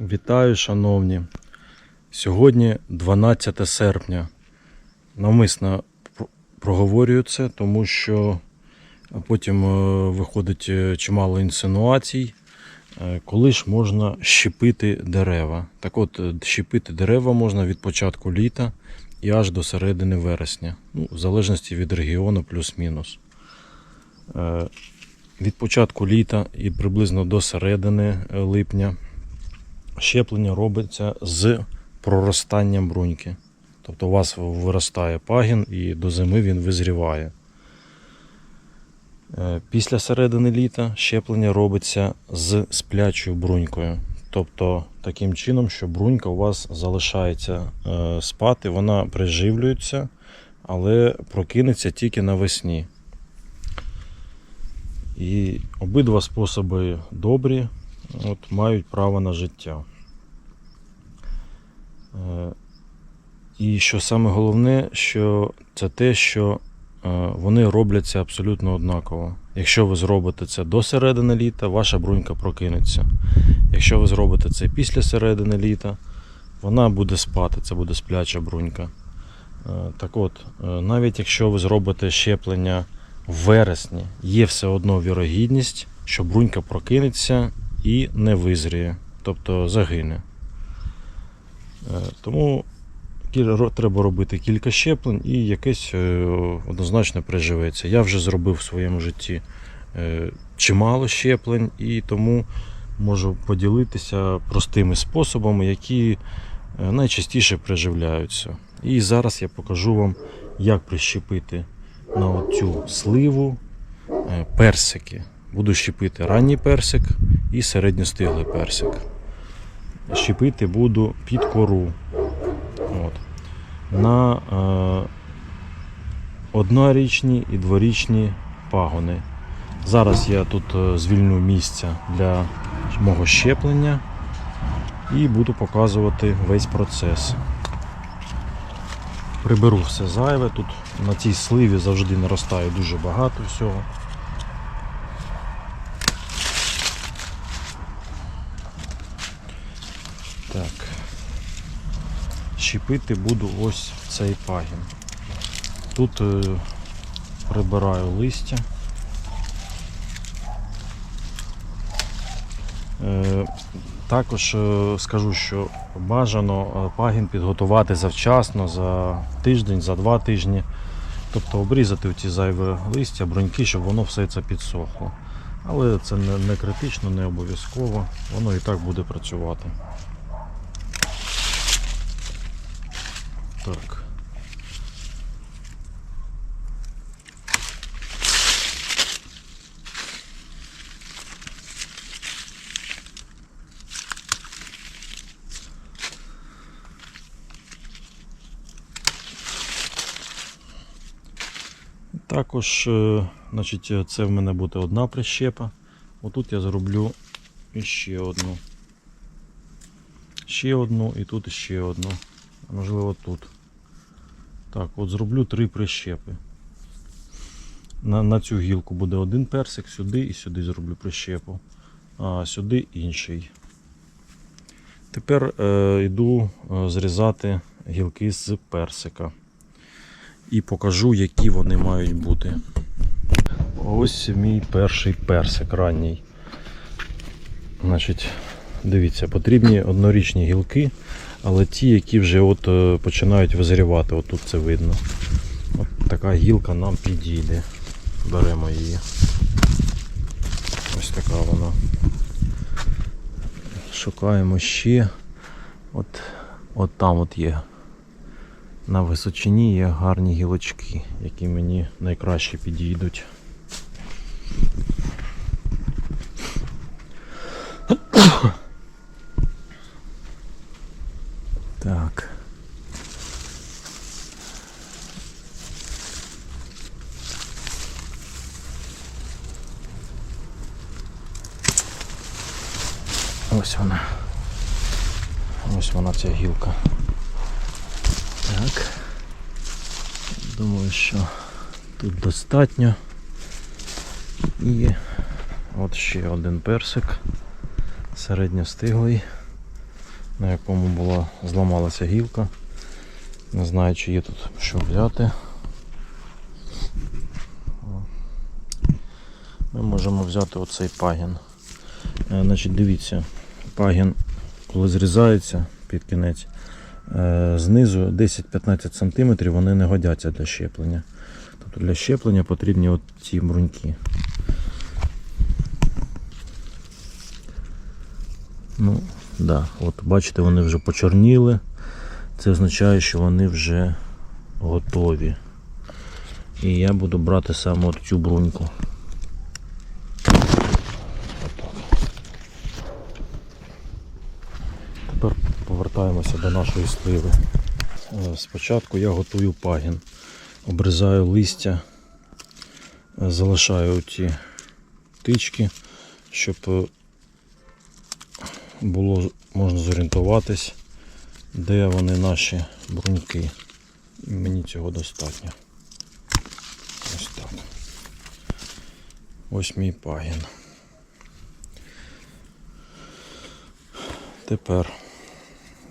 Вітаю, шановні. Сьогодні 12 серпня. Навмисно пр- проговорюю це, тому що потім е, виходить е, чимало інсинуацій, е, коли ж можна щепити дерева. Так от, щепити дерева можна від початку літа і аж до середини вересня, ну, в залежності від регіону плюс-мінус. Від початку літа і приблизно до середини липня щеплення робиться з проростанням бруньки. Тобто у вас виростає пагін і до зими він визріває. Е, Після середини літа щеплення робиться з сплячою брунькою. Тобто таким чином, що брунька у вас залишається е, спати, вона приживлюється, але прокинеться тільки навесні. І обидва способи добрі, от, мають право на життя. Е, І що саме головне, що це те, що е, вони робляться абсолютно однаково. Якщо ви зробите це до середини літа, ваша брунька прокинеться. Якщо ви зробите це після середини літа, вона буде спати, це буде спляча брунька. Е, Так от, навіть якщо ви зробите щеплення в вересні, є все одно вірогідність, що брунька прокинеться і не визріє, тобто загине. Е, Тому треба робити кілька щеплень і якесь е, однозначно приживеться. Я вже зробив в своєму житті е, чимало щеплень і тому можу поділитися простими способами, які найчастіше приживляються. І зараз я покажу вам, як прищепити на цю сливу персики. Буду щепити ранній персик і середньостиглий персик. Щепити буду під кору. От. На е, однорічні і дворічні пагони. Зараз я тут е, звільню місця для мого щеплення і буду показувати весь процес. Приберу все зайве. Тут на цій сливі завжди наростає дуже багато всього. Так. Щепити буду ось цей пагін. Тут е, прибираю листя. Е, також е, скажу, що бажано пагін підготувати завчасно, за тиждень, за два тижні. Тобто обрізати ці зайві листя, бруньки, щоб воно все це підсохло. Але це не критично, не обов'язково, воно і так буде працювати. Так. Також, е, значить, це в мене буде одна прищепа. Отут я зроблю іще одну. Ще одну і тут ще одну. Можливо тут. Так, от зроблю три прищепи. На, на цю гілку буде один персик, сюди і сюди зроблю прищепу. А сюди інший. Тепер е, йду е, зрізати гілки з персика. І покажу, які вони мають бути. Ось мій перший персик ранній. Значить, дивіться, потрібні однорічні гілки, але ті, які вже от е, починають визрівати, отут це видно. От така гілка нам підійде. Беремо її. Ось така вона. Шукаємо ще. От, от там от є. На височині є гарні гілочки, які мені найкраще підійдуть. Так. Ось вона. Ось вона ця гілка. Так. Думаю, що тут достатньо. І от ще один персик середньостиглий. на якому була зламалася гілка. Не знаю, чи є тут що взяти. Ми можемо взяти оцей пагін. Е, Значить, дивіться, пагін, коли зрізається під кінець, е, знизу 10-15 см вони не годяться для щеплення. Тобто для щеплення потрібні от ці бруньки. Ну, да, от бачите, вони вже почорніли. Це означає, що вони вже готові. І я буду брати саме от цю бруньку. Тепер повертаємося до нашої сливи. Е, Спочатку я готую пагін, обрізаю листя, е, залишаю ті тички, щоб е, було можна зорієнтуватись, де вони наші бруньки. Мені цього достатньо. Ось так. Ось мій пагін. Тепер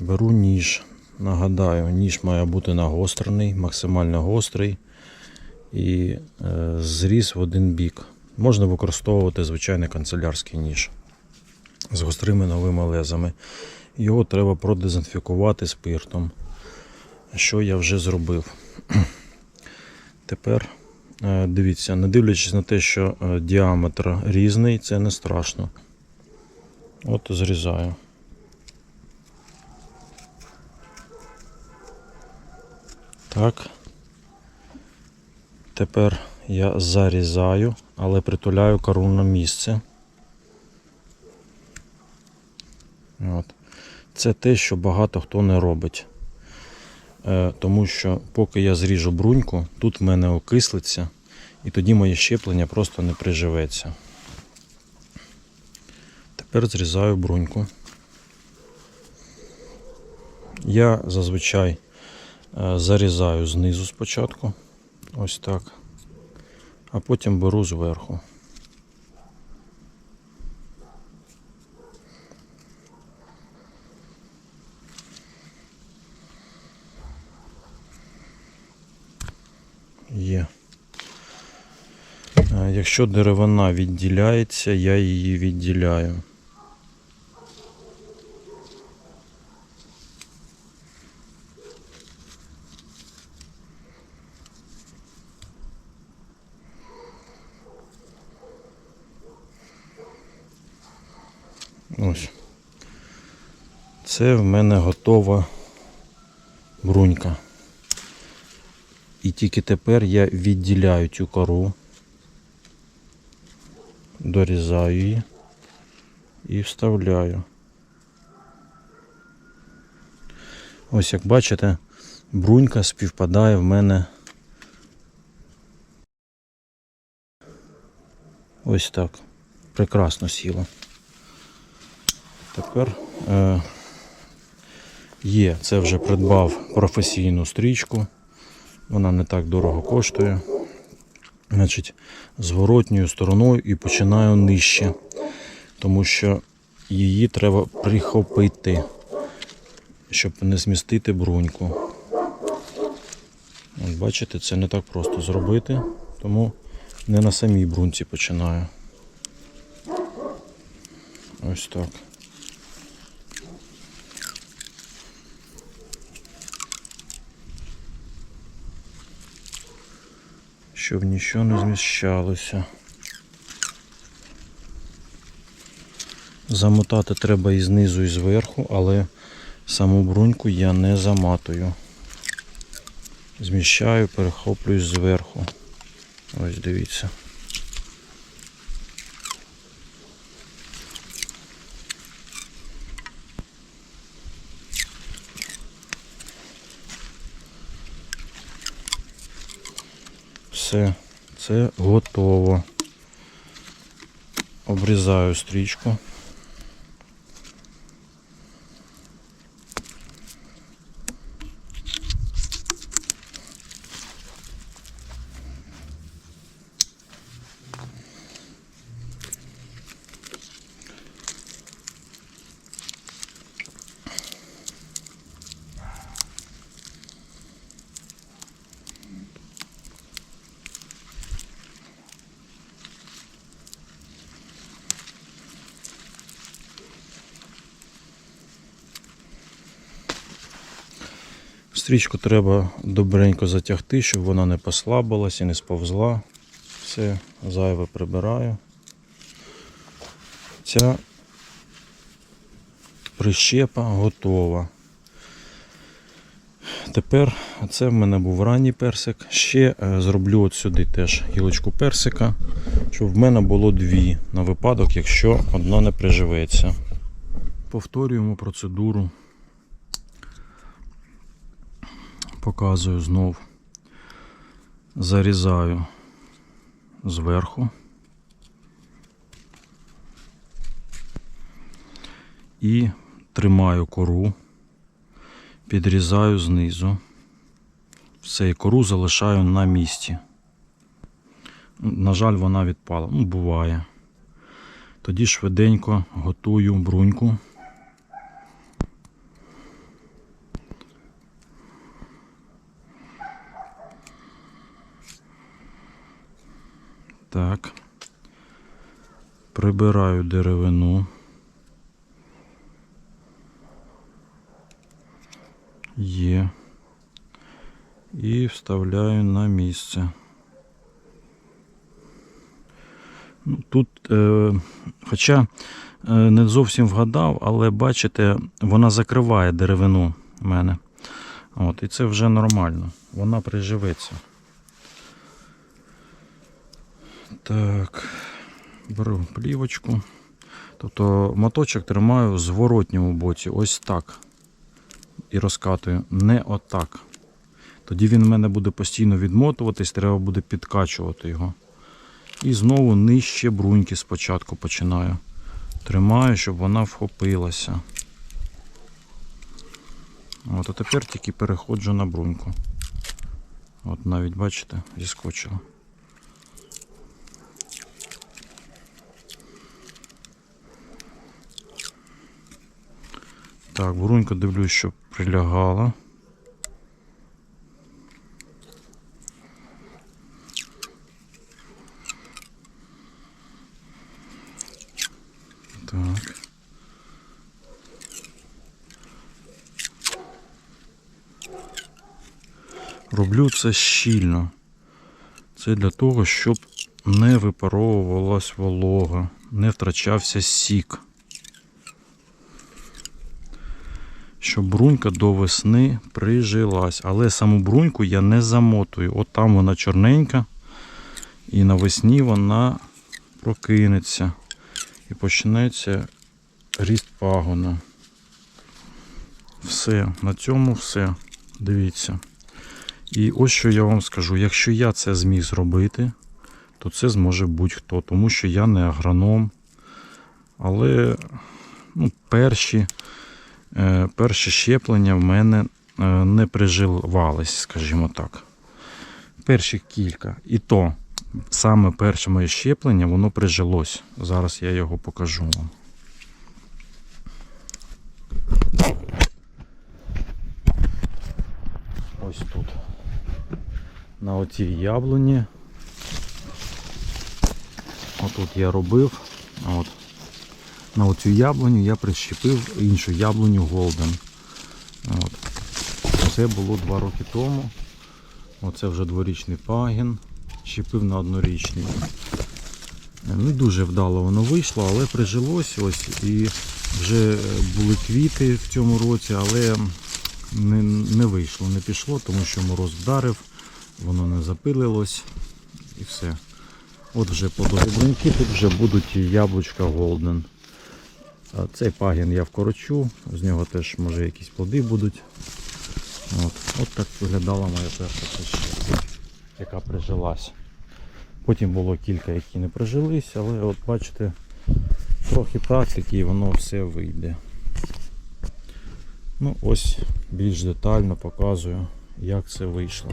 беру ніж. Нагадаю, ніж має бути нагострений, максимально гострий і е, зріз в один бік. Можна використовувати звичайний канцелярський ніж з гострими новими лезами. Його треба продезінфікувати спиртом, що я вже зробив. Тепер е, дивіться, не дивлячись на те, що е, діаметр різний, це не страшно. От зрізаю. Так. Тепер я зарізаю, але притуляю кору на місце. От. Це те, що багато хто не робить. Е, тому що поки я зріжу бруньку, тут в мене окислиться, і тоді моє щеплення просто не приживеться. Тепер зрізаю бруньку. Я зазвичай зарізаю знизу спочатку, ось так, а потім беру зверху. Є. Е, Якщо деревина відділяється, я її відділяю. Ось. Це в мене готова брунька. І тільки тепер я відділяю цю кору, дорізаю її і вставляю. Ось як бачите, брунька співпадає в мене ось так. Прекрасно сіло. Тепер е, є, це вже придбав професійну стрічку. Вона не так дорого коштує. Значить, зворотньою стороною і починаю нижче, тому що її треба прихопити, щоб не змістити бруньку. От бачите, це не так просто зробити, тому не на самій бруньці починаю. Ось так. Щоб нічого не зміщалося. Замотати треба і знизу, і зверху, але саму бруньку я не заматую. Зміщаю, перехоплююсь зверху. Ось дивіться. Все, це готово. Обрізаю стрічку. Стрічку треба добренько затягти, щоб вона не послабилась і не сповзла. Все, зайве прибираю. Ця прищепа готова. Тепер це в мене був ранній персик. Ще е, зроблю от сюди теж гілочку персика, щоб в мене було дві на випадок, якщо одна не приживеться. Повторюємо процедуру. Показую знов. Зарізаю зверху. І тримаю кору, підрізаю знизу. Все, і кору залишаю на місці. На жаль, вона відпала. Ну, буває. Тоді швиденько готую бруньку. Так. Прибираю деревину. Є. І вставляю на місце. Ну, Тут, е, хоча е, не зовсім вгадав, але бачите, вона закриває деревину в мене. От, і це вже нормально. Вона приживеться. Так, беру плівочку. Тобто моточок тримаю в зворотньому боці, ось так. І розкатую не отак. Тоді він в мене буде постійно відмотуватись, треба буде підкачувати його. І знову нижче бруньки спочатку починаю. Тримаю, щоб вона вхопилася. От, а тепер тільки переходжу на бруньку. От навіть, бачите, зіскочила. Так, брунька дивлюсь, щоб прилягала. Так. Роблю це щільно. Це для того, щоб не випаровувалась волога, не втрачався сік. Щоб брунька до весни прижилась. Але саму бруньку я не замотую. От там вона чорненька, і навесні вона прокинеться і почнеться ріст пагона. Все, на цьому все. Дивіться. І ось що я вам скажу: якщо я це зміг зробити, то це зможе будь-хто, тому що я не агроном. Але ну, перші, перші щеплення в мене е, не приживались, скажімо так. Перші кілька. І то саме перше моє щеплення, воно прижилось. Зараз я його покажу вам. Ось тут. На оцій яблуні. Отут я робив. От. На оцю яблуню я прищепив іншу яблуню Голден. От. Це було два роки тому. Оце вже дворічний пагін. Щепив на однорічний. Не дуже вдало воно вийшло, але прижилось ось і вже були квіти в цьому році, але не, не вийшло, не пішло, тому що мороз вдарив, воно не запилилось і все. От вже подобренькі, тут вже будуть яблучка Голден. Цей пагін я вкорочу, з нього теж може якісь плоди будуть. От, от так виглядала моя перша прищепка, яка прижилась. Потім було кілька, які не прижились, але от бачите, трохи практики і воно все вийде. Ну ось більш детально показую, як це вийшло.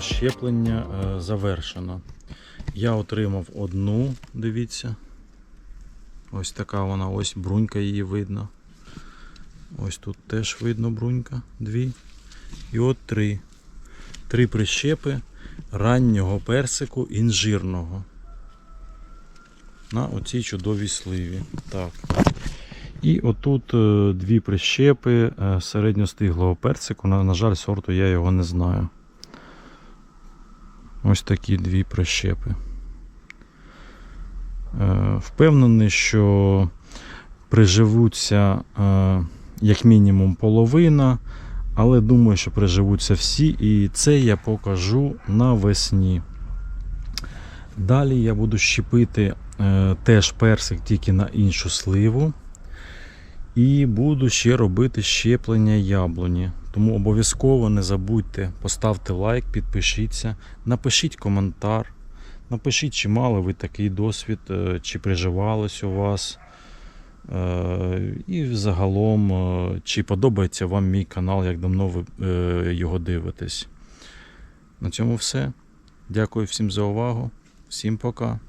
Цьому щеплення е, завершено. Я отримав одну, дивіться. Ось така вона, ось брунька її видно. Ось тут теж видно брунька, дві. І от три. Три прищепи раннього персику інжирного. На оцій чудовій сливі. Так. І отут е, дві прищепи е, середньостиглого персику. На, на жаль, сорту я його не знаю. Ось такі дві прищепи. Е, Впевнений, що приживуться е, як мінімум половина, але думаю, що приживуться всі, і це я покажу навесні. Далі я буду щепити е, теж персик тільки на іншу сливу. І буду ще робити щеплення яблуні. Тому обов'язково не забудьте, поставте лайк, підпишіться, напишіть коментар, напишіть, чи мали ви такий досвід, е, чи приживалось у вас. Е, І загалом, е, чи подобається вам мій канал, як давно ви його дивитесь. На цьому все. Дякую всім за увагу. Всім пока.